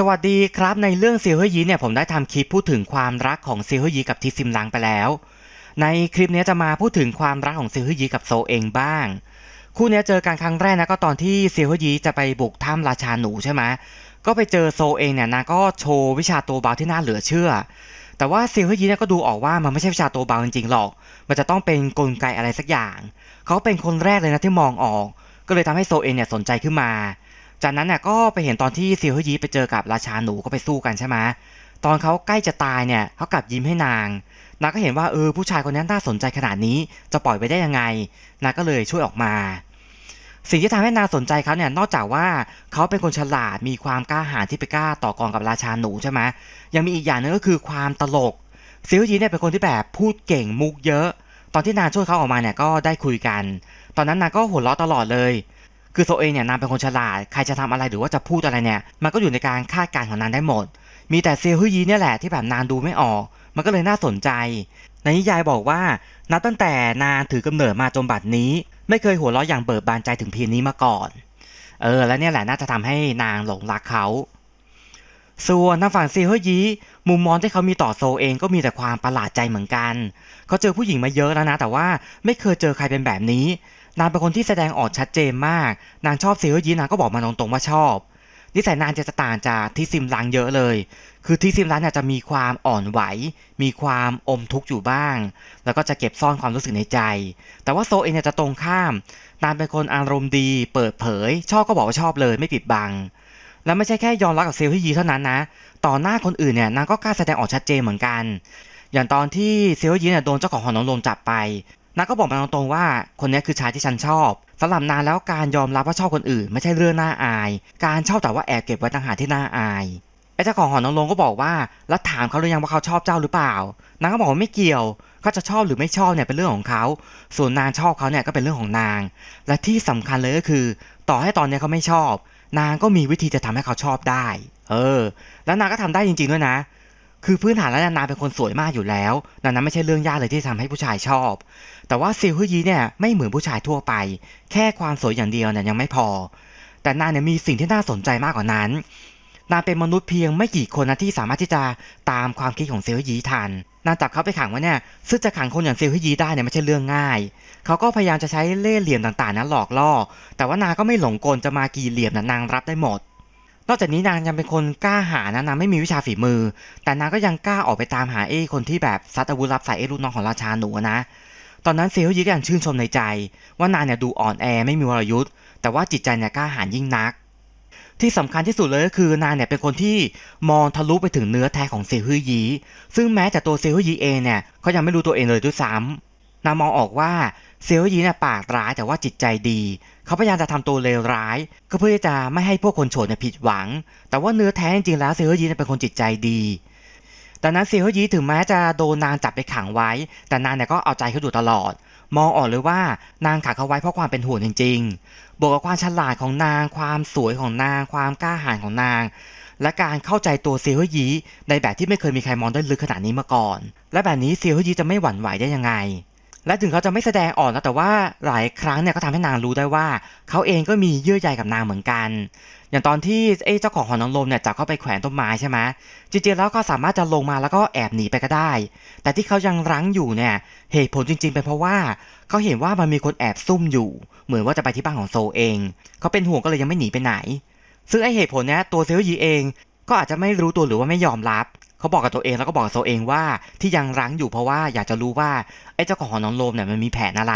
สวัสดีครับในเรื่องเซียวเฮยีเนี่ยผมได้ทำคลิปพูดถึงความรักของเซียวเฮยีกับทิซิมลังไปแล้ว ในคลิปนี้จะมาพูดถึงความรักของเซียวเฮยีกับโซเองบ้าง คู่นี้เจอกันครั้งแรกนะก็ตอนที่เซียวเฮยีจะไปบุกถ้ำราชาหนูใช่ไหมก็ไปเจอโซเองเนี่ยนางก็โชว์วิชาตัวเบาที่น่าเหลือเชื่อ แต่ว่าเซียวเฮยีเนี่ยก็ดูออกว่ามันไม่ใช่วิชาตัวเบาจริงๆหรอก มันจะต้องเป็นกลไกอะไรสักอย่าง เขาเป็นคนแรกเลยนะที่มองออก ก็เลยทำให้โซเองเนี่ยสนใจขึ้นมา จากนั้นเนี่ยก็ไปเห็นตอนที่เซียวเฮยีไปเจอกับราชาหนูก็ไปสู้กันใช่ไหมตอนเขาใกล้จะตายเนี่ยเขากลับยิ้มให้นาง นางก็เห็นว่าเออผู้ชายคนนี้น่าสนใจขนาดนี้จะปล่อยไปได้ยังไง นางก็เลยช่วยออกมา สิ่งที่ทำให้นางสนใจเขาเนี่ยนอกจากว่าเขาเป็นคนฉลาดมีความกล้าหาญที่ไปกล้าต่อกรกับราชาหนูใช่ไหมยังมีอีกอย่างหนึงก็คือความตลกเซียวเฮยีเนี่ยเป็นคนที่แบบพูดเก่งมุกเยอะ ตอนที่นางช่วยเขาออกมาเนี่ยก็ได้คุยกัน ตอนนั้นนางก็หัวเราะตลอดเลย คือโซเองเนี่ยนางเป็นคนฉลาด ใครจะทำอะไรหรือว่าจะพูดอะไรเนี่ย มันก็อยู่ในการคาดการณ์ของนางได้หมด มีแต่เซลฮุยีเนี่ยแหละที่แบบนางดูไม่ออก มันก็เลยน่าสนใจ ในนิยายบอกว่า นับตั้งแต่นางถือกำเนิดมาจนบัดนี้ ไม่เคยหัวเราะอย่างเบิกบานใจถึงเพียงนี้มาก่อน เออ และเนี่ยแหละน่าจะทำให้นางหลงรักเขา ส่วนทางฝั่งเซลฮุยีมุมมองที่เขามีต่อโซเองก็มีแต่ความประหลาดใจเหมือนกัน เขาเจอผู้หญิงมาเยอะแล้วนะ แต่ว่าไม่เคยเจอใครเป็นแบบนี้ นางเป็นคนที่แสดงออกชัดเจนมาก นางชอบเซลล์ยีนางก็บอกมาตรงๆว่าชอบ นิสัยนางจะต่างจากที่ซิมลังเยอะเลย คือที่ซิมลังเนี่ยจะมีความอ่อนไหว มีความอมทุกข์อยู่บ้าง แล้วก็จะเก็บซ่อนความรู้สึกในใจ แต่ว่าโซเองเนี่ยจะตรงข้าม นางเป็นคนอารมณ์ดี เปิดเผย ชอบก็บอกว่าชอบเลย ไม่ปิดบัง แล้วไม่ใช่แค่ยอมรับกับเซลล์ที่ยีเท่านั้นนะ ต่อหน้าคนอื่นเนี่ยนางก็กล้าแสดงออกชัดเจนเหมือนกันอย่างตอนที่เซลล์ยีเนี่ยโดนเจ้าของหอนองลมจับไป นางก็บอกมาตรงๆว่าคนนี้คือชายที่ฉันชอบสำหรับนางแล้วการยอมรับว่าชอบคนอื่น ไม่ใช่เรื่องน่าอาย การชอบแต่ว่าแอบเก็บไว้ต่างหากที่น่าอายไอ้เจ้าของหอนางรมก็บอกว่าแล้วถามเขาหรือยังว่าเขาชอบเจ้าหรือเปล่านางก็บอกว่าไม่เกี่ยวเขาจะชอบหรือไม่ชอบเนี่ยเป็นเรื่องของเขา ส่วนนางชอบเขาเนี่ยก็เป็นเรื่องของนาง และที่สำคัญเลยก็คือ ต่อให้ตอนนี้เขาไม่ชอบ นางก็มีวิธีจะทำให้เขาชอบได้ เออ แล้วนางก็ทำได้จริงๆด้วยนะ คือพื้นฐานแล้วนาเป็นคนสวยมากอยู่แล้วดังนั้นไม่ใช่เรื่องยากเลยที่จะทำให้ผู้ชายชอบ แต่ว่าซิลฮุยีเนี่ยไม่เหมือนผู้ชายทั่วไป แค่ความสวยอย่างเดียวเนี่ยยังไม่พอ แต่นางเนี่ยมีสิ่งที่น่าสนใจมากกว่านั้น นางเป็นมนุษย์เพียงไม่กี่คนนะที่สามารถที่จะตามความคิดของเซลฮุยีทันนางจับเขาไปขังไว้เนี่ยซึ่งจะขังคนอย่างเซลฮุยีได้เนี่ยไม่ใช่เรื่องง่าย เขาก็พยายามจะใช้เล่ห์เหลี่ยมต่างๆนั้นหลอกล่อ แต่ว่านาก็ไม่หลงกลจะมากี่เหลี่ยมนะนางรับได้หมด นอกจากนี้นางยังเป็นคนกล้าหาญนะนางไม่มีวิชาฝีมือ แต่นางก็ยังกล้าออกไปตามหาเอ้คนที่แบบซัดอาวุธรับใส่เอ้ลูกน้องของราชาหนูนะ ตอนนั้นเซลล์ยีก็ยังชื่นชมในใจ ว่านางเนี่ยดูอ่อนแอไม่มีวรยุทธ์แต่ว่าจิตใจเนี่ยกล้าหาญยิ่งนัก ที่สำคัญที่สุดเลยก็คือนางเนี่ยเป็นคนที่มองทะลุไปถึงเนื้อแท้ของเซลล์ยีซึ่งแม้แต่ตัวเซลล์ยีเองเนี่ยเขายังไม่รู้ตัวเองเลยด้วยซ้ำนามองออกว่าเซลล์ยีเนี่ยปากร้ายแต่ว่าจิตใจดี เขาพยายามจะทำตัวเลวร้าย ก็เพื่อจะไม่ให้พวกคนโฉดเนี่ยผิดหวัง แต่ว่าเนื้อแท้จริงๆแล้วเซลล์ยีเนี่ยเป็นคนจิตใจดีดังนั้นเซลล์ยีถึงแม้จะโดนนางจับไปขังไว้ แต่นางเนี่ยก็เอาใจเขาอยู่ตลอด มองออกเลยว่านางขังเขาไว้เพราะความเป็นห่วงจริงๆ บวกกับความฉลาดของนาง ความสวยของนาง ความกล้าหาญของนาง และการเข้าใจตัวเซลล์ยีในแบบที่ไม่เคยมีใครมองได้ลึกขนาดนี้มาก่อน และแบบนี้เซลล์ยีจะไม่หวั่นไหวได้ยังไง และถึงเขาจะไม่แสดงออกนะแต่ว่าหลายครั้งเนี่ยก็ทำให้นางรู้ได้ว่า เขาเองก็มีเยื่อใยกับนางเหมือนกัน อย่างตอนที่เอ้เจ้าของหอนางรมเนี่ยจับเข้าไปแขวนต้นไม้ใช่ไหมจริงๆแล้วก็สามารถจะลงมาแล้วก็แอบหนีไปก็ได้ แต่ที่เขายังรั้งอยู่เนี่ยเหตุผลจริง ๆ เป็นเพราะว่าเขาเห็นว่ามันมีคนแอบซุ่มอยู่ เหมือนว่าจะไปที่บ้านของโซเอง เขาเป็นห่วงก็เลยยังไม่หนีไปไหนซึ่งไอเหตุผลเนี้ยตัวเซลยีเอง ก็อาจจะไม่รู้ตัวหรือว่าไม่ยอมรับ เขาบอกกับตัวเองแล้วก็บอกกับโซเองว่าที่ยังรั้งอยู่เพราะว่าอยากจะรู้ว่าไอ้เจ้าของหอนางรมเนี่ยมันมีแผนอะไร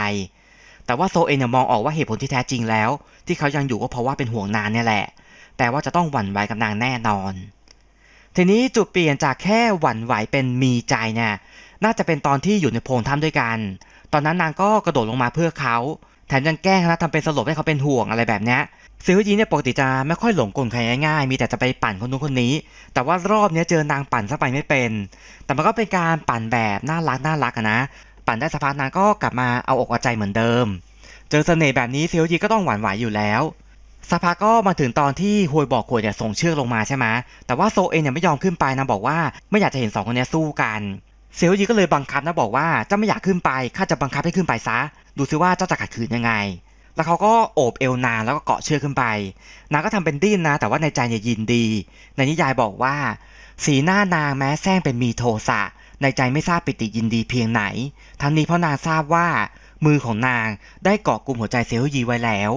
แต่ว่าโซเองเนี่ยมองออกว่าเหตุผลที่แท้จริงแล้ว ที่เขายังอยู่ก็เพราะว่าเป็นห่วงนางเนี่ยแหละ แต่ว่าจะต้องหวั่นไหวกับนางแน่นอน ทีนี้จุดเปลี่ยนจากแค่หวั่นไหวเป็นมีใจเนี่ยน่าจะเป็นตอนที่อยู่ในโพรงถ้ำด้วยกัน ตอนนั้นนางก็กระโดดลงมาเพื่อเขา ถมยังแกล้งนะทำเป็นสลบให้เขาเป็นห่วงอะไรแบบนี้ซิลยีเนี่ยปกติจะไม่ค่อยหลงกลใครง่ายๆ มีแต่จะไปปั่นคนนู้นคนนี้ แต่ว่ารอบนี้เจอนางปั่นซะไปไม่เป็น แต่มันก็เป็นการปั่นแบบน่ารักน่ารักนะ ปั่นได้สักพักนางก็กลับมาเอาอกเอาใจเหมือนเดิม เจอเสน่ห์แบบนี้ซิลยีก็ต้องหวั่นไหวอยู่แล้วสักพักก็มาถึงตอนที่ฮวยบอกขวดเนี่ยส่งเชือกลงมาใช่ไหมแต่ว่าโซเองเนี่ยไม่ยอมขึ้นไปนะบอกว่าไม่อยากจะเห็นสองคนนี้สู้กัน เซลยีก็เลยบังคับนะบอกว่าเจ้าไม่อยากขึ้นไปข้าจะบังคับให้ขึ้นไปซะ ดูซิว่าเจ้าจะขัดขืนยังไง แล้วเขาก็โอบเอวนางแล้วก็เกาะเชือกขึ้นไป นางก็ทำเป็นดิ้นนะ แต่ว่าในใจเนี่ยยินดี ในนิยายบอกว่า สีหน้านางแม้แซงเป็นมีโทสะในใจไม่ทราบปิติยินดีเพียงไหน ทั้งนี้เพราะนางทราบว่า มือของนางได้เกาะกลุ่มหัวใจเซลยีไว้แล้ว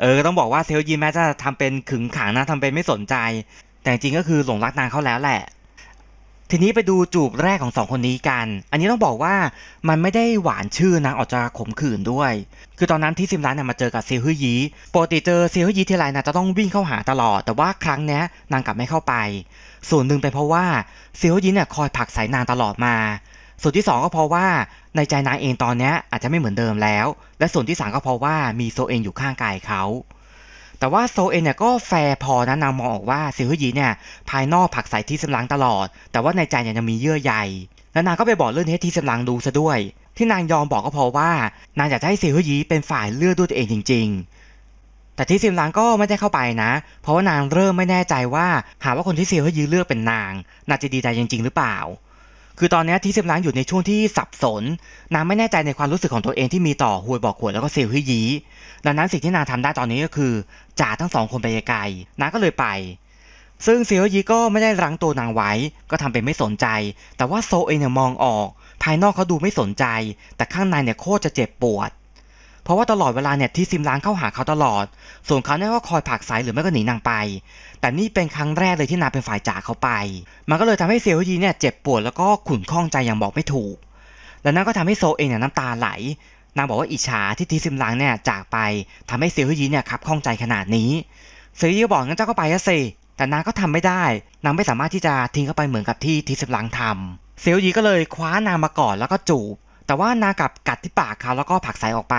เออต้องบอกว่าเซลยีแม้จะทำเป็นขึงขังนะทำเป็นไม่สนใจ แต่จริงก็คือหลงรักนางเขาแล้วแหละ ทีนี้ไปดูจูบแรกของสองคนนี้กัน อันนี้ต้องบอกว่ามันไม่ได้หวานชื่อนะออกจะขมขื่นด้วย คือตอนนั้นที่ซิมรันเนี่ยมาเจอกับเซียวฮือยีปกติเจอเซียวฮือยีทีไรนะจะต้องวิ่งเข้าหาตลอด แต่ว่าครั้งนี้นางกลับไม่เข้าไป ส่วนหนึ่งเป็นเพราะว่าเซียวฮือยีเนี่ยคอยผลักสายนางตลอดมา ส่วนที่สองก็เพราะว่าในใจนางเองตอนนี้อาจจะไม่เหมือนเดิมแล้ว และส่วนที่สามก็เพราะว่ามีโซเองอยู่ข้างกายเขา แต่ว่าโซเองเนี่ยก็แฟร์พอนะนางมองออกว่าซีวฮือยีเนี่ยภายนอกผลักใส่ที่ซิมรังตลอด แต่ว่าในใจเนี่ยยังมีเยื่อใยแล้วนางก็ไปบอกเรื่องนี้ให้ทีซิมลังดูซะด้วย ที่นางยอมบอกก็เพราะว่า นางอยากจะให้ซีวฮือยีเป็นฝ่ายเลือกด้วยตัวเองจริง ๆ แต่ที่ซิมลังก็ไม่ได้เข้าไปนะ เพราะว่านางเริ่มไม่แน่ใจว่าหากว่าคนที่ซีวฮือยีเลือกเป็นนางนางจะดีใจจริง ๆ หรือเปล่า คือตอนนี้ที่ซิมลังอยู่ในช่วงที่สับสน นางไม่แน่ใจในความรู้สึกของตัวเองที่มีต่อฮวยบอกขวดแล้วก็เซลฮิยีดังนั้นสิ่งที่นางทำได้ตอนนี้ก็คือจ่าทั้งสองคนไปไกลนางก็เลยไป ซึ่งเซียวยีก็ไม่ได้รั้งตัวนางไว้ ก็ทำเป็นไม่สนใจ แต่ว่าโซเองเนี่ยมองออก ภายนอกเขาดูไม่สนใจ แต่ข้างในเนี่ยโคตรจะเจ็บปวด เพราะว่าตลอดเวลาเนี่ยที่ซิมล้างเข้าหาเขาตลอด ส่วนเขาเนี่ยก็คอยผลักไสหรือไม่ก็หนีนางไป แต่นี่เป็นครั้งแรกเลยที่นางเป็นฝ่ายจากเขาไป มันก็เลยทำให้เซียวยีเนี่ยเจ็บปวดแล้วก็ขุ่นข้องใจอย่างบอกไม่ถูก และนั่นก็ทำให้โซเองเนี่ยน้ำตาไหล นางบอกว่าอิจฉาที่ทีซิมล้างเนี่ยจากไปทำให้เซียวยีเนี่ยคับข้องใจขนาดนี้ เซียวยีก็บอกงั้นเจ้าก็ไปอะสิแต่นางก็ทำไม่ได้ นางไม่สามารถที่จะทิ้งเขาไปเหมือนกับที่ทิสลังทำเซลยีก็เลยคว้านางมาก่อนแล้วก็จูบ แต่ว่านางกลับกัดที่ปากเขาแล้วก็ผักสายออกไป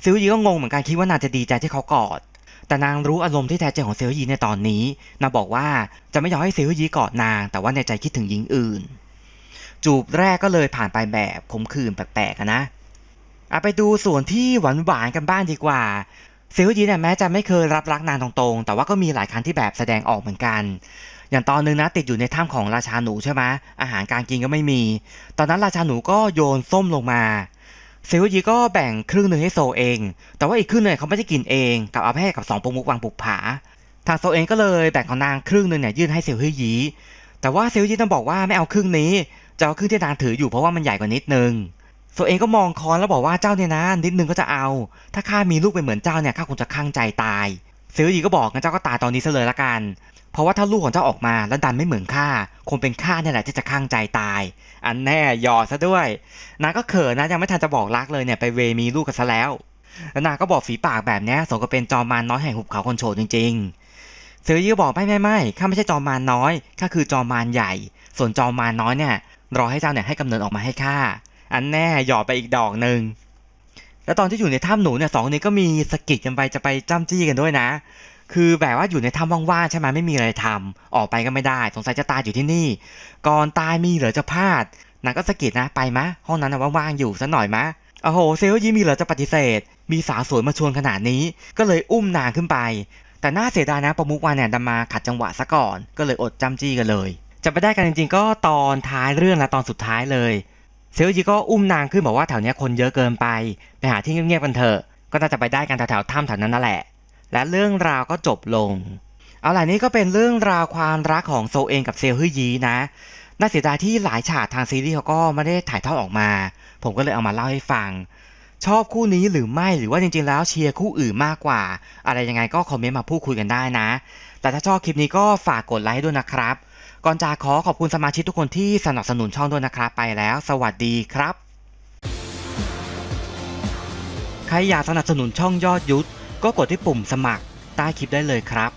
เซลยีก็งงเหมือนกันคิดว่านางจะดีใจที่เขากอด แต่นางรู้อารมณ์ที่แท้จริงของเซลยีในตอนนี้ นางบอกว่าจะไม่ยอมให้เซลยีกอดนาง แต่ว่าในใจคิดถึงหญิงอื่น จูบแรกก็เลยผ่านไปแบบขมขื่นแปลกๆนะเอาไปดูส่วนที่หวานๆกันบ้างดีกว่าเซลยีเนี่ยแม้จะไม่เคยรับรักนางตรงๆ แต่ว่าก็มีหลายครั้งที่แบบแสดงออกเหมือนกัน อย่างตอนนึงนะติดอยู่ในถ้ำของราชาหนูใช่ไหมอาหารการกินก็ไม่มี ตอนนั้นราชาหนูก็โยนส้มลงมาเซลยีก็แบ่งครึ่งหนึ่งให้โซเอง แต่ว่าอีกครึ่งหนึ่งเขาไม่ได้กินเองกับเอาไปให้กับสองปมุกวางปุกผา ทางโซเองก็เลยแบ่งของนางครึ่งหนึ่งเนี่ยยื่นให้เซลยีแต่ว่าเซลยีต้องบอกว่าไม่เอาครึ่งนี้จะเอาครึ่งที่นางถืออยู่เพราะว่ามันใหญ่กว่านิดนึงโซเองก็มองคอนแล้วบอกว่าเจ้าเนี่ยนะนิดนึงก็จะเอา ถ้าข้ามีลูกเป็นเหมือนเจ้าเนี่ยข้าคงจะข้างใจตายเซลยีก็บอกงั้นเจ้าก็ตายตอนนี้ซะเลยละกัน เพราะว่าถ้าลูกของเจ้าออกมาแล้วดันไม่เหมือนข้าคงเป็นข้าเนี่ยแหละที่จะข้างใจตาย อันแน่หยอดซะด้วยนางก็เขินนะยังไม่ทันจะบอกรักเลยเนี่ยไปเวมีลูกกันซะแล้วแล้วนางก็บอกฝีปากแบบนี้สมกับเป็นจอมมารน้อยแห่งหุบเขาคนโฉดจริงๆเซลยีก็บอกไม่ไม่ไม่ข้าไม่ใช่จอมมารน้อยข้าคือจอมมารใหญ่ ส่วนจอมมารน้อยเนี่ยรอให้เจ้าเนี่ยให้กำเนิดออกมาให้ข้าอันแน่หยอดไปอีกดอกหนึ่งแล้วตอนที่อยู่ในถ้ำหนูเนี่ยสองนี้ก็มีสกิดกันไปจะไปจ้ำจี้กันด้วยนะ คือแบบว่าอยู่ในถ้ำว่างๆใช่ไหมไม่มีอะไรทำออกไปก็ไม่ได้ สงสัยจะตายอยู่ที่นี่ ก่อนตายมีเหลือจะพลาดนางก็สะกิดนะไปมะ ห้องนั้นนะว่างๆอยู่สักหน่อยมะโอ้โหเซลล์ยิ้มมีเหลือจะปฏิเสธ มีสาวสวยมาชวนขนาดนี้ ก็เลยอุ้มนางขึ้นไป แต่น่าเสียดายนะประมุกวานเนี่ยดันมาขัดจังหวะซะก่อน ก็เลยอดจำจี้กันเลยจะไปได้กันจริงๆ ก็ตอนท้ายเรื่องและตอนสุดท้ายเลย เซลจีก็อุ้มนางขึ้นบอกว่าแถวเนี้ยคนเยอะเกินไป ไปหาที่เงียบๆกันเถอะก็น่าจะไปได้กันแถวๆถ้ำแถวนั้นนั่นแหละ และเรื่องราวก็จบลง เอาล่ะนี่ก็เป็นเรื่องราวความรักของโซเองกับเซลฮยีนะ น่าเสียดายที่หลายฉากทางซีรีส์เขาก็ไม่ได้ถ่ายทอดออกมา ผมก็เลยเอามาเล่าให้ฟัง ชอบคู่นี้หรือไม่หรือว่าจริงๆ แล้วเชียร์คู่อื่นมากกว่า อะไรยังไงก็คอมเมนต์มาพูดคุยกันได้นะ แต่ถ้าชอบคลิปนี้ก็ฝากกดไลค์ด้วยนะครับ ก่อนจากขอขอบคุณสมาชิกทุกคนที่สนับสนุนช่องด้วยนะครับ ไปแล้ว สวัสดีครับใครอยากสนับสนุนช่องยอดยุทธ ก็กดที่ปุ่มสมัครใต้คลิปได้เลยครับ